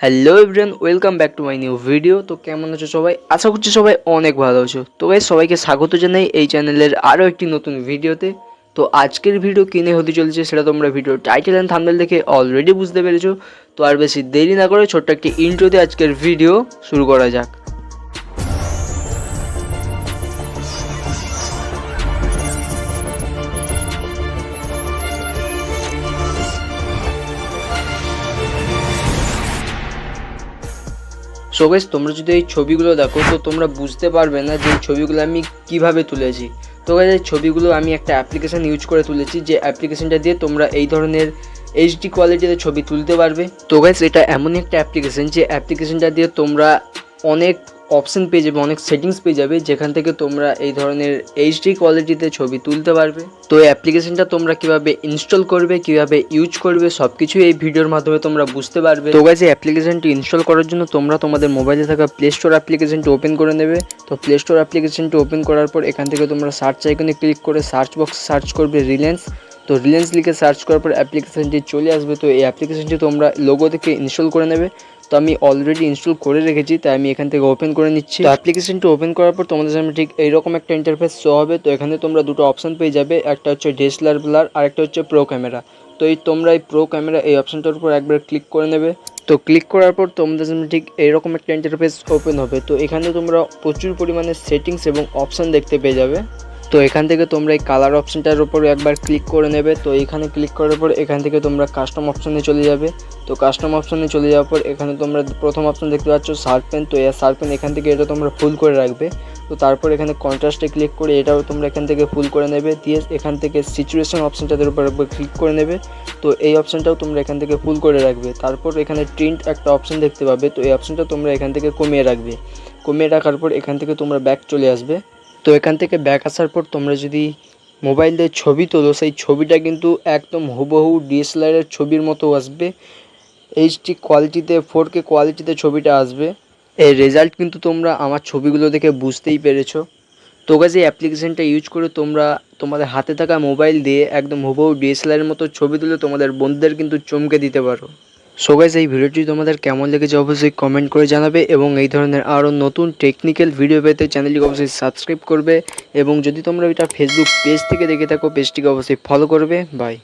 Hello everyone welcome back to my new video তো কেমন আছো সবাই? আশা করছি সবাই অনেক ভালো আছো। তো ভাই সবাইকে স্বাগত জানাই এই চ্যানেলের আরও একটি নতুন ভিডিওতে। তো আজকের ভিডিও কিনে হতে চলেছে সেটা তোমরা ভিডিও টাইটেল অ্যান্ড থাম্বনেল দেখে অলরেডি বুঝতে পেরেছ। তো আর বেশি দেরি না করে ছোট্ট একটি ইন্ট্রোতে আজকের ভিডিও শুরু করা যাক। সো গাইস তোমরা যদি এই ছবিগুলো দেখো, তো তোমরা বুঝতে পারবে না যে এই ছবিগুলো আমি কীভাবে তুলেছি। তো গাইস এই ছবিগুলো আমি একটা অ্যাপ্লিকেশন ইউজ করে তুলেছি, যে অ্যাপ্লিকেশনটা দিয়ে তোমরা এই ধরনের এইচডি কোয়ালিটিতে ছবি তুলতে পারবে। তো গাইস এটা এমনই একটা অ্যাপ্লিকেশন যে অ্যাপ্লিকেশনটা দিয়ে তোমরা অনেক অপশন পেয়ে যাবে, অনেক সেটিংস পেয়ে যাবে, যেখান থেকে তোমরা এই ধরনের এইচডি কোয়ালিটিতে ছবি তুলতে পারবে। তো এই অ্যাপ্লিকেশনটা তোমরা কীভাবে ইনস্টল করবে, কীভাবে ইউজ করবে সব কিছুই এই ভিডিওর মাধ্যমে তোমরা বুঝতে পারবে। তো গাইজ এই অ্যাপ্লিকেশনটি ইনস্টল করার জন্য তোমরা তোমাদের মোবাইলে থাকা প্লে স্টোর অ্যাপ্লিকেশনটি ওপেন করে নেবে। তো প্লে স্টোর অ্যাপ্লিকেশনটি ওপেন করার পর এখান থেকে তোমরা সার্চ আইকনে ক্লিক করে সার্চ বক্সে সার্চ করবে রিলায়েন্স তো রিলায়েন্স লিখে সার্চ করার পর অ্যাপ্লিকেশনটি চলে আসবে। তো এই অ্যাপ্লিকেশনটি তোমরা লোগো থেকে ইনস্টল করে নেবে। তো আমি অলরেডি ইনস্টল করে রেখেছি, তাই আমি এখান থেকে ওপেন করে নিচ্ছি। তো অ্যাপ্লিকেশনটি ওপেন করার পর তোমাদের সামনে ঠিক এইরকম একটা ইন্টারফেস শো হবে, তো এখানে তোমরা দুটো অপশান পেয়ে যাবে, একটা হচ্ছে ডিএসএলআর ব্লার আর একটা হচ্ছে প্রো ক্যামেরা তো এই তোমরা এই প্রো ক্যামেরা এই অপশানটার উপর একবার ক্লিক করে নেবে। তো ক্লিক করার পর তোমাদের সামনে ঠিক এইরকম একটা ইন্টারফেস ওপেন হবে। তো এখানে তোমরা প্রচুর পরিমাণে সেটিংস এবং অপশান দেখতে পেয়ে যাবে। তো এখান থেকে তোমরা এই কালার অপশনটার উপর একবার ক্লিক করে নেবে। তো এখানে ক্লিক করার পর এখান থেকে তোমরা কাস্টম অপশনে চলে যাবে। তো কাস্টম অপশনে চলে যাওয়ার পর এখানে তোমরা প্রথম অপশন দেখতে পাচ্ছ শার্পেন তো এই শার্পেন এখান থেকে এটা তোমরা ফুল করে রাখবে। তো তারপর এখানে কন্ট্রাস্টে ক্লিক করে এটাও তোমরা এখান থেকে ফুল করে নেবে। দিয়ে এখান থেকে সিচুয়েশন অপশনটাদের উপর একবার ক্লিক করে নেবে। তো এই অপশনটাও তোমরা এখান থেকে ফুল করে রাখবে। তারপর এখানে প্রিন্ট একটা অপশন দেখতে পাবে। তো এই অপশনটা তোমরা এখান থেকে কমিয়ে রাখবে। কমিয়ে রাখার পর এখান থেকে তোমরা ব্যাক চলে আসবে। তো এখান থেকে ব্যাক আসার পর তোমরা যদি মোবাইল দিয়ে ছবি তোলো, সেই ছবিটা কিন্তু একদম হুবহু ডিএসএলআরের ছবির মতো আসবে। এইচডি কোয়ালিটিতে ফোর কে কোয়ালিটিতে ছবিটা আসবে। এই রেজাল্ট কিন্তু তোমরা আমার ছবিগুলো দেখে বুঝতেই পেরেছ। তো এই অ্যাপ্লিকেশনটা ইউজ করে তোমরা তোমাদের হাতে থাকা মোবাইল দিয়ে একদম হুবহু ডিএসএলআরের মতো ছবি তুলে তোমাদের বন্ধুদের কিন্তু চমকে দিতে পারো। সো গাইজ এই ভিডিওটি তোমাদের কেমন লেগেছে অবশ্যই কমেন্ট করে জানাবে এবং এই ধরনের আরও নতুন টেকনিক্যাল ভিডিও পেতে চ্যানেলটিকে অবশ্যই সাবস্ক্রাইব করবে এবং যদি তোমরা এটা ফেসবুক পেজ থেকে দেখে থাকো পেজটিকে অবশ্যই ফলো করবে। বাই